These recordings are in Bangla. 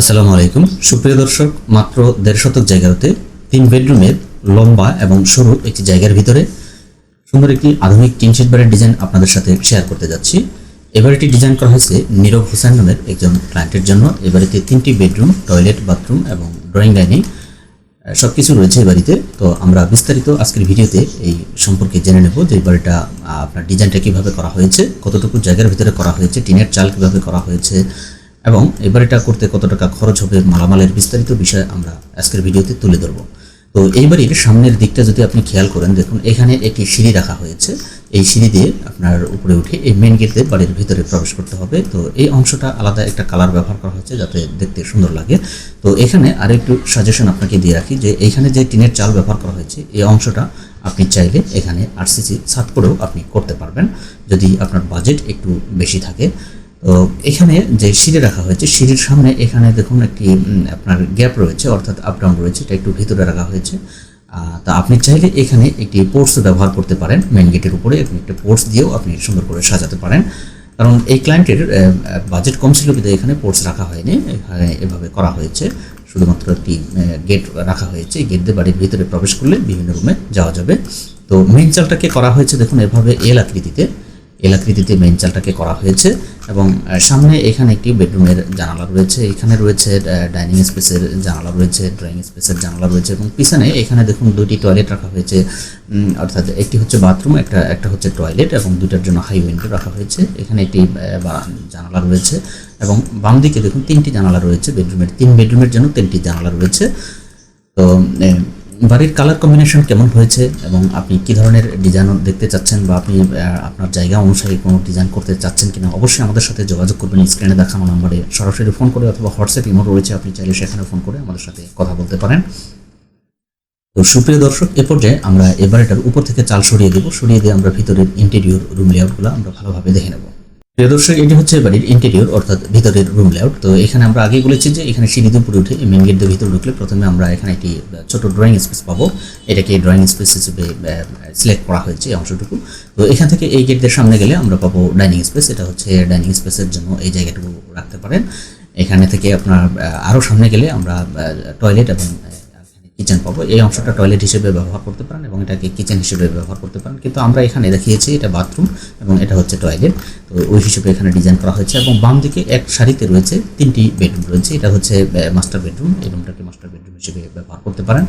আসসালামু আলাইকুম। সুপ্রিয় দর্শক, মাত্র দেড় শতক জায়গাতে তিন বেডরুমের লম্বা এবং সরু একটি জায়গার ভিতরে সুন্দর একটি আধুনিক টিনশেড বাড়ির ডিজাইন আপনাদের সাথে শেয়ার করতে যাচ্ছি। এ বাড়িটি ডিজাইন করা হয়েছে নীরব হোসেন নামের একজন ক্লায়েন্টের জন্য। এ বাড়িতে তিনটি বেডরুম, টয়লেট, বাথরুম এবং ড্রয়িং ডাইনিং সব কিছু রয়েছে এই বাড়িতে। তো আমরা বিস্তারিত আজকের ভিডিওতে এই সম্পর্কে জেনে নেব যে এই বাড়িটা আপনার ডিজাইনটা কীভাবে করা হয়েছে, কতটুকু জায়গার ভিতরে করা হয়েছে, টিনের চাল কীভাবে করা হয়েছে এবং এই বাড়িটা করতে কত টাকা খরচ হবে মালামালের বিস্তারিত বিষয় আমরা আজকের ভিডিওতে তুলে ধরবো। তো এই বাড়ির সামনের দিকটা যদি আপনি খেয়াল করেন, দেখুন এখানে একটি সিঁড়ি রাখা হয়েছে। এই সিঁড়ি দিয়ে আপনার উপরে উঠে এই মেন গেট দিয়ে বাড়ির ভিতরে প্রবেশ করতে হবে। তো এই অংশটা আলাদা একটা কালার ব্যবহার করা হয়েছে যাতে দেখতে সুন্দর লাগে। তো এখানে আরও একটু সাজেশন আপনাকে দিয়ে রাখি যে এইখানে যে টিনের চাল ব্যবহার করা হয়েছে, এই অংশটা আপনি চাইলে এখানে আরসিসি ছাদ করেও আপনি করতে পারবেন। যদি আপনার বাজেট একটু বেশি থাকে তো এখানে যে সিঁড়ি রাখা হয়েছে, সিঁড়ির সামনে এখানে দেখুন একটি আপনার গ্যাপ রয়েছে, অর্থাৎ আপ ডাউন রয়েছে, এটা একটু ভিতরে রাখা হয়েছে। তা আপনি চাইলে এখানে একটি পোর্টস ব্যবহার করতে পারেন মেন গেটের উপরে আপনি একটা পোর্টস দিয়েও আপনি সুন্দর করে সাজাতে পারেন। কারণ এই ক্লায়েন্টের বাজেট কম ছিল কিন্তু এখানে পোর্টস রাখা হয়নি, এখানে এভাবে করা হয়েছে। শুধুমাত্র একটি গেট রাখা হয়েছে গেট দিয়ে বাড়ির ভিতরে প্রবেশ করলে বিভিন্ন রুমে যাওয়া যাবে। তো মেন চালটাকে করা হয়েছে দেখুন এভাবে এল আকৃতিতে। এল আকৃতিতে মেইন চালটাকে করা হয়েছে এবং সামনে এখানে একটি বেডরুমের জানালা রয়েছে। এখানে রয়েছে ডাইনিং স্পেসের জানালা রয়েছে ড্রয়িং স্পেসের জানালা রয়েছে এবং পিছনে এখানে দেখুন দুটি টয়লেট রাখা হয়েছে। অর্থাৎ একটি হচ্ছে বাথরুম একটা একটা হচ্ছে টয়লেট এবং দুটার জন্য হাই উইন্ডো রাখা হয়েছে। এখানে একটি জানালা রয়েছে এবং বাম দিকে দেখুন তিনটি জানালা রয়েছে। বেডরুমের তিন বেডরুমের জন্য তিনটি জানালা রয়েছে। তো বাড়ির কালার কম্বিনেশন কেমন হয়েছে এবং আপনি কি ধরনের ডিজাইন দেখতে চাচ্ছেন বা আপনি আপনার জায়গা অনুসারে কোনো ডিজাইন করতে চাচ্ছেন কিনা, অবশ্যই আমাদের সাথে যোগাযোগ করবেন। স্ক্রিনে দেখানো নাম্বারে সরাসরি ফোন করে অথবা হোয়াটসঅ্যাপ ইমো রয়েছে, আপনি চাইলে সেখানে ফোন করে আমাদের সাথে কথা বলতে পারেন। তো সুপ্রিয় দর্শক, এ পর্যায়ে আমরা এবার এটার উপর থেকে চাল সরিয়ে দেবো। সরিয়ে দিয়ে আমরা ভিতরের ইন্টেরিয়র রুম লেআউটগুলো আমরা ভালোভাবে দেখে নেব। প্রিয় দর্শক এটি হচ্ছে বাড়ির ইন্টেরিয়র অর্থাৎ ভিতরের রুম লেআউট তো এখানে আমরা আগেই বলেছি যে এখানে সিঁড়িতে উপরে উঠে মেন গেট দিয়ে ভিতরে ঢুকলে প্রথমে আমরা এখানে একটি ছোট ড্রয়িং স্পেস পাবো। এটাকে ড্রয়িং স্পেস হিসেবে সিলেক্ট করা হয়েছে অংশটুকু। তো এখান থেকে এই গেট দিয়ে সামনে গেলে আমরা পাবো ডাইনিং স্পেস এটা হচ্ছে ডাইনিং স্পেসের জন্য এই জায়গাটুকু রাখতে পারেন। এখানে থেকে আপনার আহ, আরও সামনে গেলে আমরা টয়লেট এবং কিচেন পাবো। এই অংশটা টয়লেট হিসেবে ব্যবহার করতে পারেন এবং এটাকে কিচেন হিসেবে ব্যবহার করতে পারেন। কিন্তু আমরা এখানে দেখিয়েছি এটা বাথরুম এবং এটা হচ্ছে টয়লেট। তো ওই হিসেবে এখানে ডিজাইন করা হয়েছে এবং বাম দিকে এক সারিতে রয়েছে তিনটি বেডরুম রয়েছে। এটা হচ্ছে মাস্টার বেডরুম। এই রুমটাকে মাস্টার বেডরুম হিসেবে ব্যবহার করতে পারেন।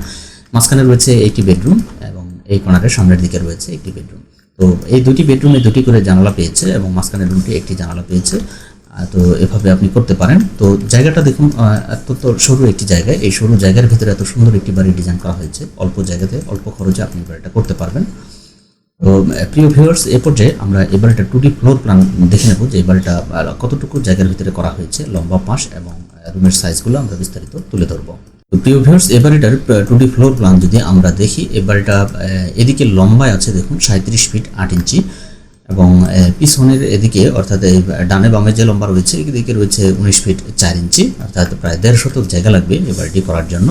মাঝখানে রয়েছে একটি বেডরুম এবং এই কোণারের সামনের দিকে রয়েছে একটি বেডরুম। তো এই দুটি বেডরুমে দুটি করে জানালা পেয়েছে এবং মাঝখানের রুমটি একটি জানালা পেয়েছে। তো এভাবে আপনি করতে পারেন। তো জায়গাটা দেখুন অত্যন্ত সরু একটি জায়গায় এই সরু জায়গার ভিতরে এত সুন্দর একটি বাড়ি ডিজাইন করা হয়েছে। অল্প জায়গাতে অল্প খরচে আপনি বাড়িটা করতে পারবেন। তো প্রিয় ভিউয়ার্স এ পর্যায়ে আমরা এবার একটা টু ডি ফ্লোর প্ল্যান দেখে নেব যে এই বাড়িটা কতটুকু জায়গার ভিতরে করা হয়েছে, লম্বা পাশ এবং রুমের সাইজগুলো আমরা বিস্তারিত তুলে ধরবো। তো প্রিয় ভিউয়ার্স এ বাড়িটার টু ডি ফ্লোর প্ল্যান যদি আমরা দেখি, এ বাড়িটা এদিকে লম্বায় আছে দেখুন সাঁত্রিশ ফিট আট ইঞ্চি এবং পিছনের এদিকে, অর্থাৎ ডানে বামে যে লম্বা রয়েছে, এদিকে রয়েছে উনিশ ফিট চার ইঞ্চি, অর্থাৎ প্রায় দেড় শতক জায়গা লাগবে এই বাড়িটি করার জন্য।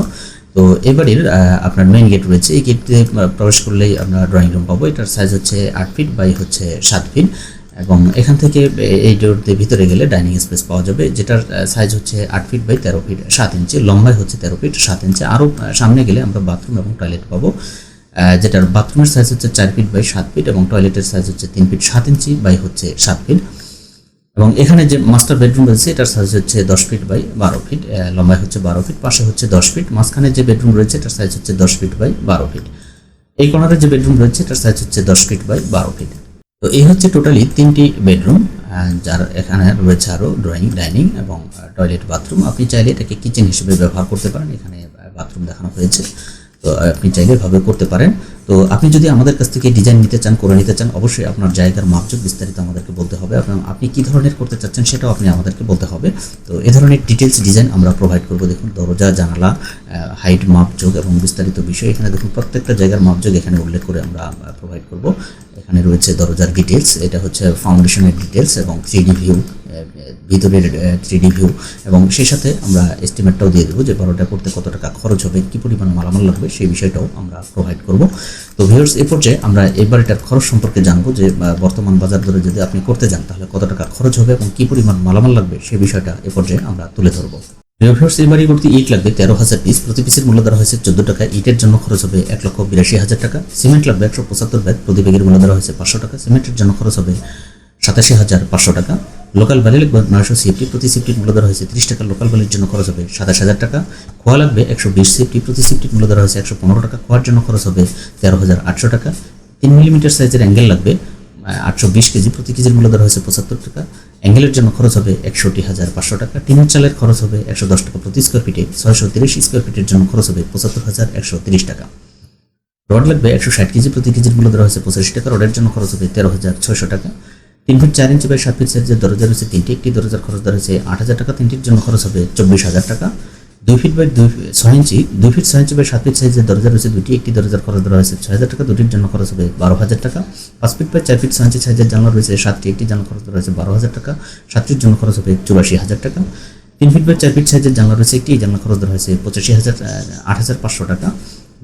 তো এই বাড়ির আপনার মেইন গেট রয়েছে, এই গেট দিয়ে প্রবেশ করলেই আমরা ড্রয়িং রুম পাবো। এটার সাইজ হচ্ছে আট ফিট বাই হচ্ছে সাত ফিট এবং এখান থেকে এই ডোর দিয়ে ভিতরে গেলে ডাইনিং স্পেস পাওয়া যাবে, যেটার সাইজ হচ্ছে আট ফিট বাই তেরো ফিট সাত ইঞ্চি লম্বায় হচ্ছে তেরো ফিট সাত ইঞ্চি। আরও সামনে গেলে আমরা বাথরুম এবং টয়লেট পাবো। যেটার বাথরুমের সাইজ হচ্ছে চার ফিট বাই সাত ফিট এবং টয়লেটের সাইজ হচ্ছে তিন ফিট সাত ইঞ্চি বাই হচ্ছে সাত ফিট এবং এখানে যে মাস্টার বেডরুম রয়েছে, এটার সাইজ হচ্ছে দশ ফিট বাই বারো ফিট লম্বায় হচ্ছে বারো ফিট পাশে হচ্ছে দশ ফিট মাঝখানে যে বেডরুম রয়েছে, এটার সাইজ হচ্ছে দশ ফিট বাই বারো ফিট এই কর্নারে যে বেডরুম রয়েছে, এটার সাইজ হচ্ছে দশ ফিট বাই বারো ফিট তো এই হচ্ছে টোটালি তিনটি বেডরুম যার এখানে রয়েছে আরও ড্রয়িং ডাইনিং এবং টয়লেট বাথরুম আপনি চাইলে এটাকে কিচেন হিসেবে ব্যবহার করতে পারেন। এখানে বাথরুম দেখানো হয়েছে। তো আপনি চাইলে এভাবে করতে পারেন। তো, আপনি যদি আমাদের কাছ থেকে ডিজাইন নিতে চান, করে নিতে চান, অবশ্যই আপনার জায়গার মাপজোক বিস্তারিত আমাদেরকে বলতে হবে। আপনার, আপনি কী ধরনের করতে চাচ্ছেন সেটাও আপনি আমাদেরকে বলতে হবে। তো, এ ধরনের ডিটেলস ডিজাইন আমরা প্রোভাইড করব। দেখুন, দরজা, জানালা হাইট মাপজোক এবং বিস্তারিত বিষয়। এখানে দেখুন, প্রত্যেকটা জায়গার মাপজোক এখানে উল্লেখ করে আমরা প্রোভাইড করব। এখানে রয়েছে দরজার ডিটেলস এটা হচ্ছে ফাউন্ডেশনের ডিটেলস এবং থ্রি ভিউ ভিতরের থ্রি ভিউ এবং সেই সাথে আমরা এস্টিমেটটাও দিয়ে দেবো যে বারোটা করতে কত টাকা খরচ হবে, কী পরিমাণ মালামাল লাগবে, সেই বিষয়টাও আমরা প্রোভাইড করব। তো ভিউয়ার্স এ পর্যায়ে আমরা এই বাড়িটার খরচ সম্পর্কে জানব যে বর্তমান বাজার দরে যদি আপনি করতে যান, তাহলে কত টাকা খরচ হবে এবং কী পরিমাণ মালামাল লাগবে সেই বিষয়টা এ পর্যায়ে আমরা তুলে ধরবো। রিভার্স এই বাড়ি করতে ইট লাগবে তেরো হাজার পিস প্রতি পিসের মূল্য ধরা হয়েছে চোদ্দ টাকা। ইটের জন্য খরচ হবে এক লক্ষ বিরাশি হাজার টাকা। সিমেন্ট লাগবে একশো পঁচাত্তর ব্যাগ প্রতি ব্যাগের মূল্য ধরা হয়েছে পাঁচশো টাকা। সিমেন্টের জন্য খরচ হবে সাতাশি হাজার পাঁচশো টাকা। লোকাল বালি লাগবে নয়শো সিফটি প্রতি সিফটির মূল্য ধরা হয়েছে ত্রিশ টাকা। লোকাল বালির জন্য খরচ হবে সাতাশ হাজার টাকা। খোয়া লাগবে একশো বিশ সিফটি প্রতি সিফটির মূল্য ধরা হয়েছে একশো পনেরো টাকা। খোয়ার জন্য খরচ হবে তেরো হাজার আটশো টাকা। তিন মিলিমিটার সাইজের অ্যাঙ্গেল লাগবে আটশো বিশ কেজি প্রতি কেজির মূল্য ধরা হয়েছে পঁচাত্তর টাকা। অ্যাঙ্গেলের জন্য খরচ হবে একষট্টি হাজার পাঁচশো টাকা। টিনের চালের খরচ হবে একশো দশ টাকা প্রতি স্কোয়ার ফিটে ছয়শো তিরিশ স্কোয়ার ফিটের জন্য খরচ হবে পঁচাত্তর হাজার একশো তিরিশ টাকা। রড লাগবে একশো ষাট কেজি প্রতি কেজির মূল্য ধরা হয়েছে পঁচাশি টাকা। রডের জন্য খরচ হবে তেরো হাজার ছয়শো টাকা। তিন ফিট চার ইঞ্চি বাই সাত ফিট সাইজের দরজা রয়েছে, তিনটি একটি দরজার খরচ ধরা হয়েছে আট হাজার টাকা, তিনটির জন্য খরচ হবে চব্বিশ হাজার টাকা। দুই ফিট বাই দুই, ছয় ইঞ্চি, দুই ফিট ছয় ইঞ্চি বাই সাত ফিট সাইজের দরজা রয়েছে দুটি একটি দরজার খরচ ধরা হয়েছে ছয় হাজার টাকা, দুটির জন্য খরচ হবে বারো হাজার টাকা। পাঁচ ফিট বাই চার ফিট ছয় ইঞ্চি সাইজের জানলা রয়েছে, সাতটি একটি জানলা খরচ ধরা হয়েছে বারো হাজার টাকা। সাতটির জন্য খরচ হবে চুরাশি হাজার টাকা। তিন ফিট বাই চার ফিট সাইজের জানলা রয়েছে, একটি জানলা খরচ ধরা হয়েছে পঁচাশি হাজার আট হাজার পাঁচশো টাকা।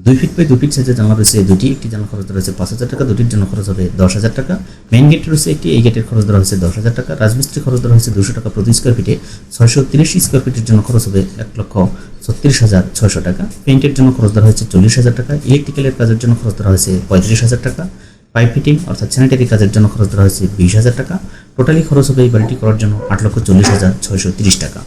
দুই ফিট বাই ফিট সাইজের জানলা রয়েছে দুটি একটি জানলা খরচ ধরা হয়েছে পাঁচ হাজার টাকা দুটির জন্য খরচ হবে দশ হাজার টাকা। মেইন গেট রয়েছে একটি, এই গেটের খরচ ধরা হয়েছে দশ হাজার টাকা। রাজমিস্ত্রি খরচ ধরা হয়েছে দুশো টাকা প্রতি স্কোয়ার ফিটে ছয়শো তিরিশ স্কোয়ার ফিটের জন্য খরচ হবে এক লক্ষ ছত্রিশ হাজার ছয়শো টাকা। পেইন্টের জন্য খরচ ধরা হয়েছে চল্লিশ হাজার টাকা। ইলেকট্রিক্যালের কাজের জন্য খরচ ধরা হয়েছে পঁয়ত্রিশ হাজার টাকা। পাইপ ফিটিং অর্থাৎ স্যানিটারি কাজের জন্য খরচ ধরা হয়েছে বিশ হাজার টাকা। টোটালি খরচ হবে এই বাড়িটি করার জন্য আট লক্ষ চল্লিশ হাজার ছয়শো তিরিশ টাকা।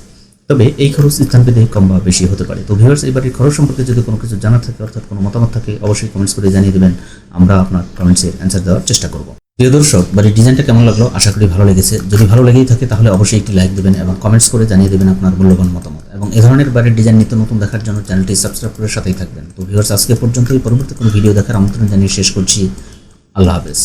তবে এই খরচ স্থানভেদে কম বা বেশি হতে পারে। তো ভিউয়ার্স এই বাড়ির খরচ সম্পর্কে যদি কোনো কিছু জানার থাকে, অর্থাৎ কোনো মতামত থাকে, অবশ্যই কমেন্টস করে জানিয়ে দেবেন। আমরা আপনার কমেন্টসের অ্যান্সার দেওয়ার চেষ্টা করব। প্রিয় দর্শক, বাড়ির ডিজাইনটা কেমন লাগল? আশা করি ভালো লেগেছে। যদি ভালো লেগেই থাকে, তাহলে অবশ্যই একটি লাইক দেবেন এবং কমেন্টস করে জানিয়ে দেবেন আপনার মূল্যবান মতামত। এবং এ ধরনের বাড়ির ডিজাইন নিত্য নতুন দেখার জন্য চ্যানেলটি সাবস্ক্রাইব করে সাথেই থাকবেন। তো ভিউয়ার্স আজকে পর্যন্তই। পরবর্তী কোনো ভিডিও দেখার আমন্ত্রণ জানিয়ে শেষ করছি। আল্লাহ হাফেজ।